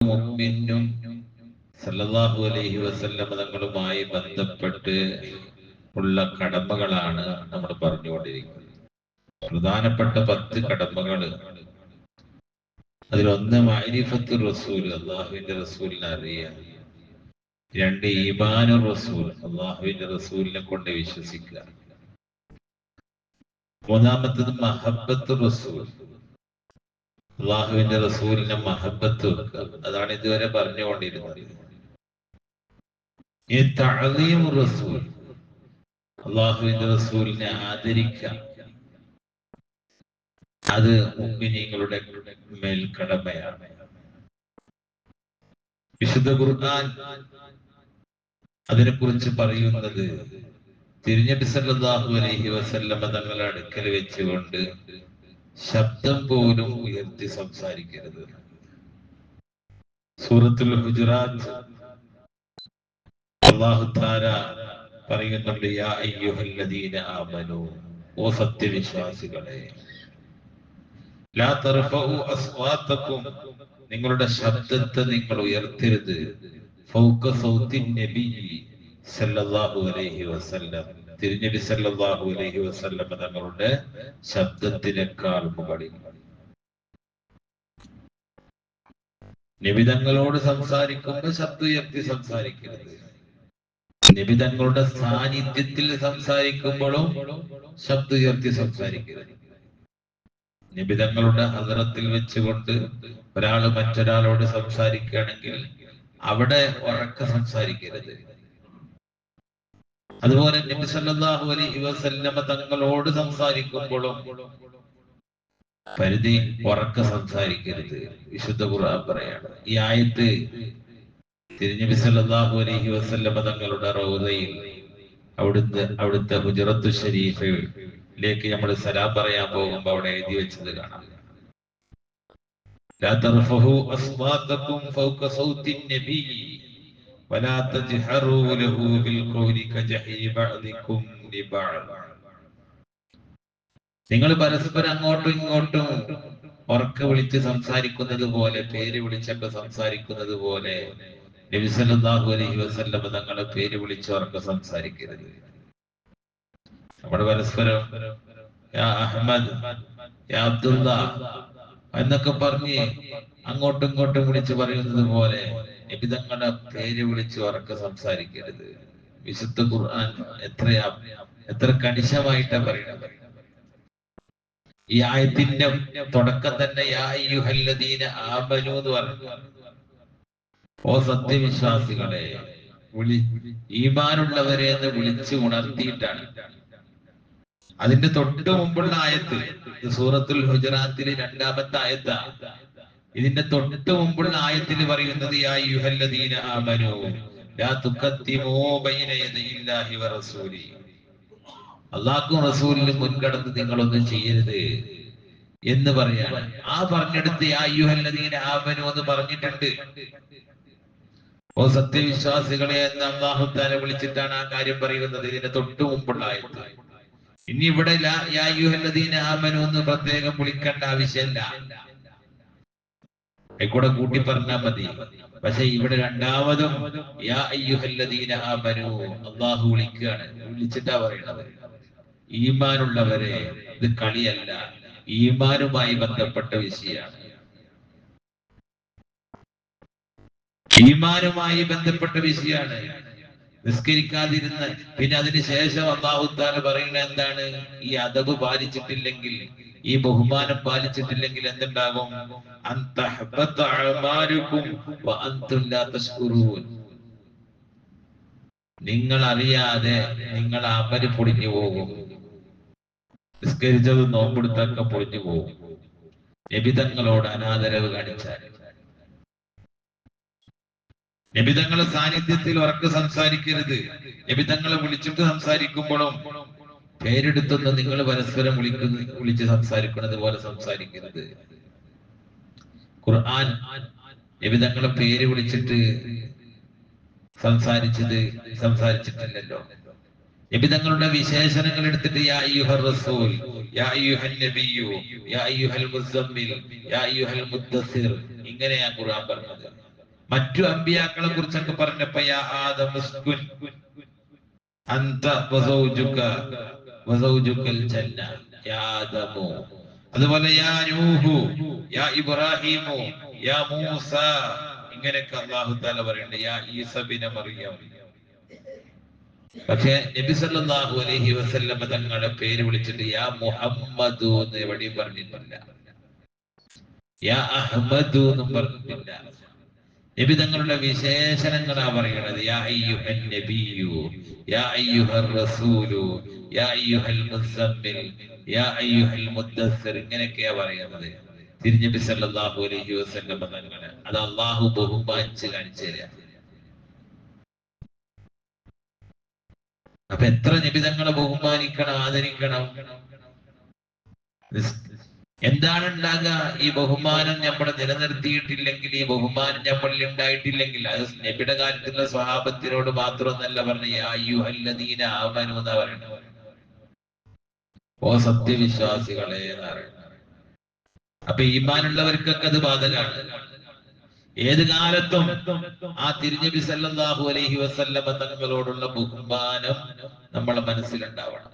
മുഅ്മിനും സല്ലല്ലാഹു അലൈഹി വസല്ലം തങ്ങളുമായി ബന്ധപ്പെട്ട് ഉള്ള കടമകളാണ് നമ്മൾ പറഞ്ഞുകൊണ്ടിരിക്കുന്നത്. പ്രധാനപ്പെട്ട പത്ത് കടമകൾ. അതിലൊന്ന് മാരിഫത്ത് റസൂൽ അള്ളാഹുവിന്റെ റസൂലിനെ അറിയാം. രണ്ട് ഈമാനു റസൂൽ അള്ളാഹുവിന്റെ റസൂലിനെ കൊണ്ട് വിശ്വസിക്കുക. മൂന്നാമത്തത് മഹബത്ത് റസൂൽ. അള്ളാഹുവിന്റെ റസൂലിന്റെ മഹബത്ത് അതാണ് ഇതുവരെ പറഞ്ഞുകൊണ്ടിരുന്നത്. റസൂൽ അള്ളാഹുവിന്റെ റസൂലിനെ ആദരിക്കാം അത് ഉമ്മിനികളുടെ മേൽ കടമയാണ്. വിശുദ്ധ ഖുർആൻ അതിനെക്കുറിച്ച് പറയുന്നത് തിരിഞ്ഞബി സല്ലല്ലാഹു അലൈഹി വസല്ലമ തങ്ങളുടെ അടുക്കൽ വെച്ചുകൊണ്ട് ശബ്ദം പോലും ഉയർത്തി സംസാരിക്കരുത്. സൂറത്തുൽ ഹുജറാത്ത് തആല പറയുന്നുണ്ട് യാ അയ്യുഹല്ലദീന ആമനു ഓ സത്യവിശ്വാസികളെ ലാ തർഫഉ നിങ്ങളുടെ ശബ്ദത്തെ നിങ്ങൾ ഉയർത്തരുത്. ഫൗക സൗത്തിൻ നബി സല്ലല്ലാഹു അലൈഹി വസല്ലം. തിരുനബി സല്ലല്ലാഹു അലൈഹി വസല്ലം തങ്ങളുടെ ശബ്ദത്തിനേക്കാൾ മുകളിൽ. നബി തങ്ങളോട് സംസാരിക്കുമ്പോൾ ശബ്ദം ഉയർത്തി സംസാരിക്കരുത്. നബി തങ്ങളുടെ സാന്നിധ്യത്തിൽ സംസാരിക്കുമ്പോഴും ശബ്ദ ഉയർത്തി സംസാരിക്കരുത്. നബി തങ്ങളുടെ ഹദറത്തിൽ വെച്ചുകൊണ്ട് ഒരാൾ മറ്റൊരാളോട് സംസാരിക്കുകയാണെങ്കിൽ അവിടെ ഉറക്ക സംസാരിക്കരുത്. അതുപോലെ നബി സല്ലല്ലാഹു അലൈഹി വസല്ലമ തങ്ങളോട് സംസാരിക്കുമ്പോഴും പരിധി ഉറക്ക സംസാരിക്കരുത് വിശുദ്ധ ഖുർആൻ പറയാണ് ഈ ആയത്ത് തിരുനബി സല്ലല്ലാഹു അലൈഹി വസല്ലമ തങ്ങളുടെ റൗദയിൽ അവിടുത്തെ അവിടുത്തെ ഹുജറത്തു ഷരീഫിലേക്ക് നമ്മൾ സലാം പറയാൻ പോകുമ്പോൾ അവിടെ എഴുതി വെച്ചത് കാണാം لا ترفعوا أصواتكم فوق صوت النبي ولا تجهروا له بالقول كجهر بعضكم لبعض നിങ്ങൾ പരസ്പരം അങ്ങോട്ടും ഇങ്ങോട്ടും ഉറക്കെ വിളിച്ച് സംസാരിക്കുന്നത് പോലെ പേര് വിളിച്ചൊക്കെ സംസാരിക്കുന്നത് പോലെ നബി സല്ലല്ലാഹു അലൈഹി വസല്ലം തങ്ങളെ പേര് വിളിച്ച് ഉറക്കെ സംസാരിക്കരുത് നമ്മൾ പരസ്പരം യാ അഹമ്മദ് യാ അബ്ദുള്ള എന്നൊക്കെ പറഞ്ഞ് അങ്ങോട്ടും ഇങ്ങോട്ടും വിളിച്ച് പറയുന്നത് പോലെ നബി തങ്ങളുടെ പേര് വിളിച്ച് ഉറക്കെ സംസാരിക്കരുത്. വിശുദ്ധ ഖുർആൻ എത്ര എത്ര കണിശമായിട്ടാ പറയണത് ഈ ആയത്തിന്റെ തുടക്കം തന്നെ എന്ന് ഓ സത്യവിശ്വാസികളെ വിളി ഈമാനുള്ളവരെ എന്ന് വിളിച്ച് ഉണർത്തിയിട്ടാണ്. അതിന്റെ തൊട്ട് മുമ്പുള്ള ആയത്ത് സൂറത്തുൽ ഹുജറാത്തിലെ രണ്ടാമത്തെ ആയത്താ. ഇതിന്റെ തൊട്ട് മുമ്പുള്ള ആയത്തിൽ പറയുന്നത് യാ അയ്യുഹല്ലദീന ആമനു ലാ ബൈന വറസൂലി. അള്ളാഹും റസൂലിനും മുൻകടന്ന് നിങ്ങളൊന്നും ചെയ്യരുത് എന്ന് പറയാണ്. ആ പറഞ്ഞെടുത്ത് എന്ന് പറഞ്ഞിട്ടുണ്ട്. ഓ സത്യവിശ്വാസികളെ എന്ന് അള്ളാഹുത്താനെ വിളിച്ചിട്ടാണ് ആ കാര്യം പറയുന്നത് ഇതിന്റെ തൊട്ട് മുമ്പുള്ള ആയത്ത്. ഇനി ഇവിടെ യാ ആമനു എന്ന് പ്രത്യേകം വിളിക്കേണ്ട ആവശ്യമില്ല. കൂടെ കൂട്ടി പറഞ്ഞാൽ മതി. പക്ഷെ ഇവിടെ രണ്ടാമതും യാ അയ്യുഹല്ലദീന അള്ളാഹു വിളിക്കുകയാണ് വിളിച്ചിട്ടാ പറയണത്. ഈമാനുള്ളവരെ ഇത് കളിയല്ല. ഈമാനുമായി ബന്ധപ്പെട്ട വിഷയമാണ്. ഈമാനുമായി ബന്ധപ്പെട്ട വിഷയമാണ്. നിസ്കരിക്കാതിരുന്ന് പിന്നെ അതിനുശേഷം ശേഷം അള്ളാഹുത്താല പറയുന്നത് എന്താണ്? ഈ അതവ് പാലിച്ചിട്ടില്ലെങ്കിൽ ഈ ബഹുമാനം പാലിച്ചിട്ടില്ലെങ്കിൽ എന്തുണ്ടാകും? നിങ്ങൾ അറിയാതെ നിങ്ങൾ അമര് പൊളിഞ്ഞു പോകും. നിസ്കരിച്ചത് നോമ്പെടുത്തൊക്കെ പൊളിഞ്ഞു പോകും. നബിതങ്ങളോട് അനാദരവ് കാണിച്ചാൽ. നബിതങ്ങളെ സാന്നിധ്യത്തിൽ ഉറക്കെ സംസാരിക്കരുത്. നബിതങ്ങളെ വിളിച്ചിട്ട് സംസാരിക്കുമ്പോഴും പേരെടുത്തൊന്ന് നിങ്ങൾ പരസ്പരം വിളിക്കുന്ന വിളിച്ച് സംസാരിക്കുന്നത് പോലെ സംസാരിക്കരുത്. ഖുർആൻ നബിതങ്ങളെ പേര് വിളിച്ചിട്ട് സംസാരിച്ചത് സംസാരിച്ചിട്ടില്ലല്ലോ. നബി തങ്ങളുടെ വിശേഷണങ്ങൾ എടുത്തിട്ട് യാ റസൂൽ യാ യാ യാ ഇങ്ങനെയാ ഖുർആൻ പറഞ്ഞത്. മറ്റു അമ്പിയാക്കളെ കുറിച്ചൊക്കെ പറഞ്ഞപ്പോ യാ ആദം അതുപോലെ യാ നൂഹു യാ ഇബ്രാഹിമു യാ മൂസ. ഇങ്ങനെയൊക്കെ അള്ളാഹു താല പറയുന്നുണ്ട്. യാ ഈസബിനെ മറിയം. പക്ഷെ നബി സല്ലല്ലാഹു അലൈഹി വസല്ലമ തങ്ങളെ പേര് വിളിച്ചിട്ട് യാ മുഹമ്മദു എന്ന് എവിടെയും പറഞ്ഞിട്ടില്ല. യാ അഹമ്മദു എന്നും പറഞ്ഞിട്ടില്ല. നബി തങ്ങളുടെ വിശേഷണങ്ങളാ പറയണത് യാ നബിയു യാ അയ്യുഹർ റസൂലു യാ അയ്യുഹൽ യാ അയ്യുഹൽ ഇങ്ങനെയൊക്കെയാ പറയുന്നത്. തിരിഞ്ഞബി സല്ലല്ലാഹു അലൈഹി വസല്ലം തങ്ങളെ അത് അള്ളാഹു ബഹുമാനിച്ച് കാണിച്ചു തരാം. അപ്പൊ എത്ര നിബിതങ്ങളെ ബഹുമാനിക്കണം ആദരിക്കണം? എന്താണ് ഉണ്ടാകുക ഈ ബഹുമാനം നമ്മൾ നിലനിർത്തിയിട്ടില്ലെങ്കിൽ ഈ ബഹുമാനം നമ്മളിൽ ഉണ്ടായിട്ടില്ലെങ്കിൽ അത് നബിയുടെ കാലത്തുള്ള സ്വഭാവത്തിനോട് മാത്രമൊന്നല്ല പറഞ്ഞ അയ്യുഹല്ലദീന പറയുന്നത്. ഓ സത്യവിശ്വാസികളെ എന്ന് പറയുന്നത്. അപ്പൊ ഈമാനുള്ളവർക്കൊക്കെ അത് ബാധകമാണ് ഏത് കാലത്തും ആ തിരുനബി സല്ലല്ലാഹു അലൈഹി വസല്ലമ തങ്ങളോടുള്ള ബഹുമാനം നമ്മളെ മനസ്സിലുണ്ടാവണം.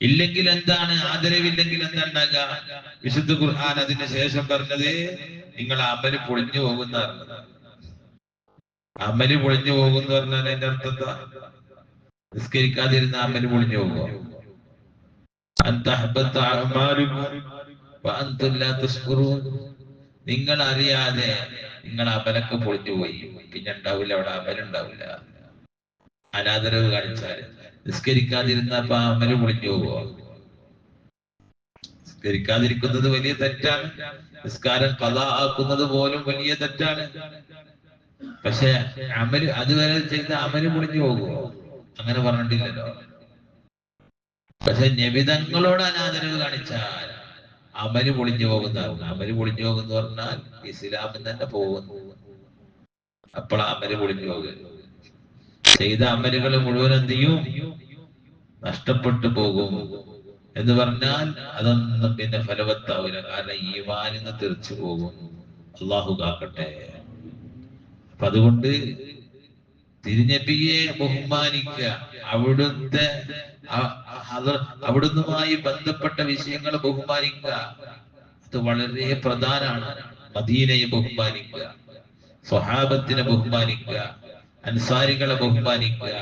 ഇല്ലെങ്കിൽ എന്താണ് ആദരവില്ലെങ്കിൽ എന്താ ഉണ്ടാകുക വിശുദ്ധ ഖുർആൻ അതിന് ശേഷം പറഞ്ഞത് നിങ്ങൾ അമൽ പൊളിഞ്ഞു പോകുന്ന അമൽ പൊളിഞ്ഞു പോകുന്ന പറഞ്ഞാൽ അതിന്റെ അർത്ഥം എന്താ? നിസ്കരിക്കാതിരുന്ന അമൽ പൊളിഞ്ഞു പോകുക. നിങ്ങൾ അറിയാതെ നിങ്ങൾ അമലൊക്കെ പൊളിഞ്ഞു പോയി. പിന്നെ ഉണ്ടാവില്ല അവിടെ അമലുണ്ടാവില്ല. അനാദരവ് കാണിച്ചാൽ നിസ്കരിക്കാതിരുന്ന അപ്പൊ മുളിഞ്ഞു പോവുക. നിസ്കരിക്കാതിരിക്കുന്നത് വലിയ തെറ്റാണ്. നിസ്കാരം കഥ ആക്കുന്നത് പോലും വലിയ തെറ്റാണ്. പക്ഷെ അമൽ അതുവരെ ചെയ്ത അമൽ പൊളിഞ്ഞു പോകുമോ അങ്ങനെ പറഞ്ഞിട്ടില്ലല്ലോ. പക്ഷെ നിബിതങ്ങളോട് അനാദരവ് കാണിച്ചാൽ അമൽ പൊളിഞ്ഞു പോകുന്നതാണ് അമൽ പൊളിഞ്ഞു പോകുന്ന പറഞ്ഞാൽ ഇസ്ലാമിൽ തന്നെ പോകുന്നു. അപ്പോൾ അമൽ പൊളിഞ്ഞു പോകുക ചെയ്ത അമലുകൾ മുഴുവൻ എന്ത് ചെയ്യും? നഷ്ടപ്പെട്ടു പോകും. എന്ന് പറഞ്ഞാൽ അതൊന്നും പിന്നെ ഫലവത്താവില്ല കാരണം ഈ വാനിന്ന് തെറിച്ചു പോകും. അള്ളാഹു കാക്കട്ടെ. അപ്പൊ അതുകൊണ്ട് തിരുനബിയെ ബഹുമാനിക്കുക. അവിടുത്തെ അവിടുന്നുമായി ബന്ധപ്പെട്ട വിഷയങ്ങൾ ബഹുമാനിക്കുക. അത് വളരെ പ്രധാനമാണ്. മദീനയെ ബഹുമാനിക്കുക. സ്വഹാബത്തിനെ ബഹുമാനിക്കുക. അൻസാരികളെ ബഹുമാനിക്കുക.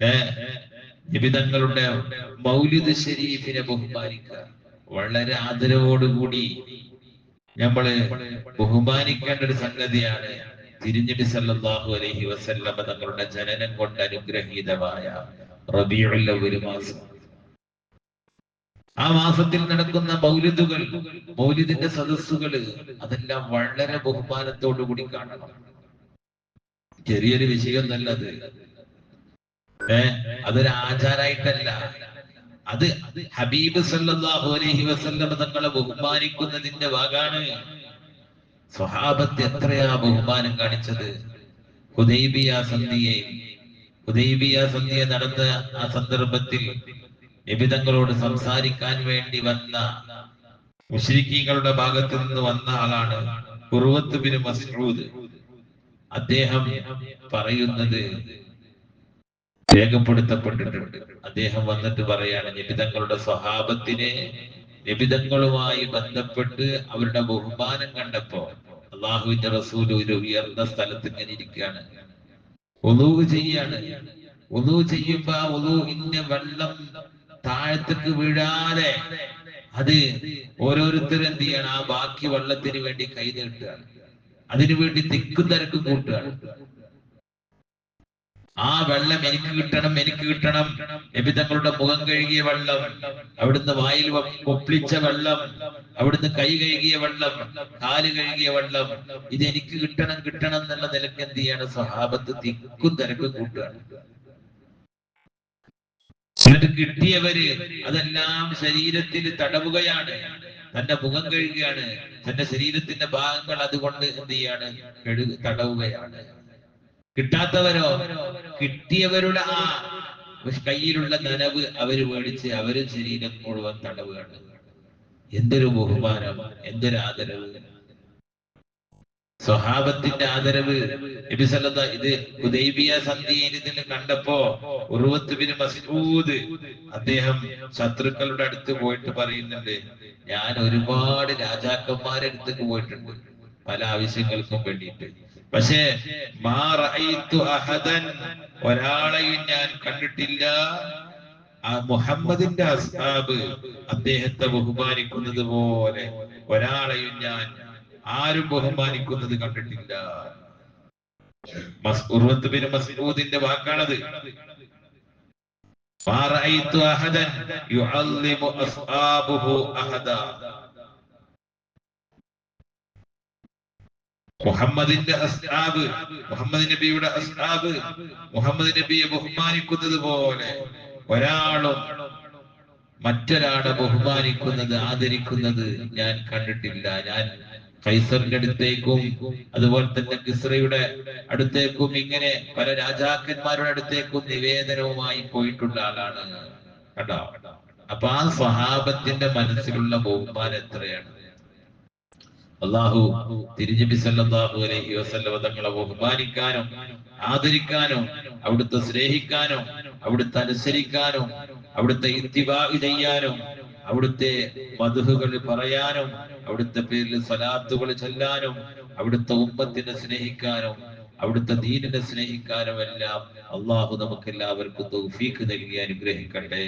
ഏ നിബിതങ്ങളുടെ മൗലിദ് ഷരീഫിനെ ബഹുമാനിക്കുക. വളരെ ആദരവോടുകൂടി നമ്മൾ ബഹുമാനിക്കേണ്ട ഒരു സംഗതിയാണ് തിരിഞ്ഞിട്ട് സല്ലാഹു അലഹി വസല്ലമ തങ്ങളുടെ ജനനം കൊണ്ട് അനുഗ്രഹീതമായ റബിയുള്ള ഒരു മാസം. ആ മാസത്തിൽ നടക്കുന്ന മൗലിദുകൾ മൗലിദിന്റെ സദസ്സുകൾ അതെല്ലാം വളരെ ബഹുമാനത്തോടു കൂടി കാണണം. ചെറിയൊരു വിഷയം നല്ലത് ഏ അതൊരു ആചാരായിട്ടല്ല. അത് ഹബീബ് സല്ലാഹു അലൈഹി വസല്ലം തങ്ങളെ ബഹുമാനിക്കുന്നതിന്റെ ഭാഗാണ്. സ്വഹാബത്ത് എത്രയാ ബഹുമാനം കാണിച്ചത്? ഹുദൈബിയ സന്ധിയെ ഹുദൈബിയ സന്ധിയെ നടന്ന ആ സന്ദർഭത്തിൽ നിബിതങ്ങളോട് സംസാരിക്കാൻ വേണ്ടി വന്ന മുഷരിക്കീകളുടെ ഭാഗത്ത് നിന്ന് വന്ന ആളാണ് ഉറുവത്ത് ബിൻ മസ്ഊദ്. അദ്ദേഹം പറയുന്നത് രേഖപ്പെടുത്തപ്പെട്ടിട്ടുണ്ട്. അദ്ദേഹം വന്നിട്ട് പറയാണ് നിബിതങ്ങളുടെ സ്വഭാവത്തിനെ നിബിതങ്ങളുമായി ബന്ധപ്പെട്ട് അവരുടെ ബഹുമാനം കണ്ടപ്പോ അള്ളാഹുവിന്റെ റസൂൽ ഒരു ഉയർന്ന സ്ഥലത്ത് ഇങ്ങനെ ഇരിക്കുകയാണ്. ഒലു ചെയ്യാണ്. ഒലു ചെയ്യുമ്പോ ആ വെള്ളം താഴത്തേക്ക് വീഴാതെ അത് ഓരോരുത്തരും എന്ത് ചെയ്യണം? ആ ബാക്കി വെള്ളത്തിന് വേണ്ടി കൈ നീട്ടുകയാണ്. അതിനു വേണ്ടി തിക്കും തിരക്കും കൂട്ടുകയാണ്. ആ വെള്ളം എനിക്ക് കിട്ടണം എനിക്ക് കിട്ടണം. നബി തങ്ങളുടെ മുഖം കഴുകിയ വെള്ളം അവിടുന്ന് വായിൽ കൊപ്പിളിച്ച വെള്ളം അവിടുന്ന് കൈ കഴുകിയ വെള്ളം കാൽ കഴുകിയ വെള്ളം ഇത് എനിക്ക് കിട്ടണം കിട്ടണം എന്നുള്ള നിലയ്ക്ക് എന്ത് ചെയ്യാണ്? സഹാബത്ത് തിക്കും തിരക്കും കൂട്ടുകയാണ്. എന്നിട്ട് കിട്ടിയവര് അതെല്ലാം ശരീരത്തിൽ തടവുകയാണ്. തന്റെ മുഖം കഴുകുകയാണ് തന്റെ ശരീരത്തിന്റെ ഭാഗങ്ങൾ അതുകൊണ്ട് എന്ത് ചെയ്യാണ്? തടവുകയാണ്. കിട്ടാത്തവരോ? കിട്ടിയവരുടെ ആ കയ്യിലുള്ള നനവ് അവർ മേടിച്ച് അവരും ശരീരം മുഴുവൻ തടവുകയാണ്. എന്തൊരു ബഹുമാനം എന്തൊരു ആദരവ്. സ്വഹാബത്തിന്റെ ആദരവ് നബി ഇത് ഉദൈബിയ സന്ധിയിൽ ഇതിൽ കണ്ടപ്പോ ഉറുവത്തുബിന് ബിൻ മസ്ഊദ് അദ്ദേഹം ശത്രുക്കളുടെ അടുത്ത് പോയിട്ട് പറയുന്നുണ്ട് ഞാൻ ഒരുപാട് രാജാക്കന്മാരെ അടുത്തേക്ക് പോയിട്ടുണ്ട് പല ആവശ്യങ്ങൾക്കും വേണ്ടിയിട്ട്. പക്ഷേ ഒരാളെയും ഞാൻ കണ്ടിട്ടില്ല. ആ മുഹമ്മദിന്റെ അസ്ഹാബ് അദ്ദേഹത്തെ ബഹുമാനിക്കുന്നത് പോലെ ഒരാളെയും ഞാൻ ആരും ബഹുമാനിക്കുന്നത് കണ്ടിട്ടില്ല. മസ്- ഉർവത്ത് മസ്ഊദിന്റെ വാക്കാണത്. മുഹമ്മദിന്റെ അസ്താബ് മുഹമ്മദ് നബിയുടെ അസ്താബ് മുഹമ്മദ് നബിയെ ബഹുമാനിക്കുന്നത് പോലെ ഒരാളും മറ്റൊരാളെ ബഹുമാനിക്കുന്നത് ആദരിക്കുന്നത് ഞാൻ കണ്ടിട്ടില്ല. ഞാൻ കൈസറിന്റെ അടുത്തേക്കും അതുപോലെ തന്നെ കിസ്രയുടെ അടുത്തേക്കും ഇങ്ങനെ പല രാജാക്കന്മാരുടെ അടുത്തേക്കും നിവേദനവുമായി പോയിട്ടുള്ള ആളാണ്. കേട്ടോ അപ്പൊ ആ സ്വഹാബത്തിന്റെ മനസ്സിലുള്ള ബഹുമാനം എത്രയാണ്? അള്ളാഹു തിരുനബി സല്ലല്ലാഹു അലൈഹി വസല്ലം തങ്ങളെ ബഹുമാനിക്കാനും ആദരിക്കാനും അവിടുത്തെ സ്നേഹിക്കാനും അവിടുത്തെ അനുസരിക്കാനും അവിടുത്തെ ഇത്തിവാ ചെയ്യാനും അവിടുത്തെ മധുഹുകൾ പറയാനും അവിടുത്തെ പേരിൽ സലാത്തുകൾ ചൊല്ലാനും അവിടുത്തെ ഉമ്മത്തിനെ സ്നേഹിക്കാനും അവിടുത്തെ ദീനിനെ സ്നേഹിക്കാനും എല്ലാം അള്ളാഹു നമുക്ക് എല്ലാവർക്കും തൗഫീഖ് നൽകി അനുഗ്രഹിക്കട്ടെ.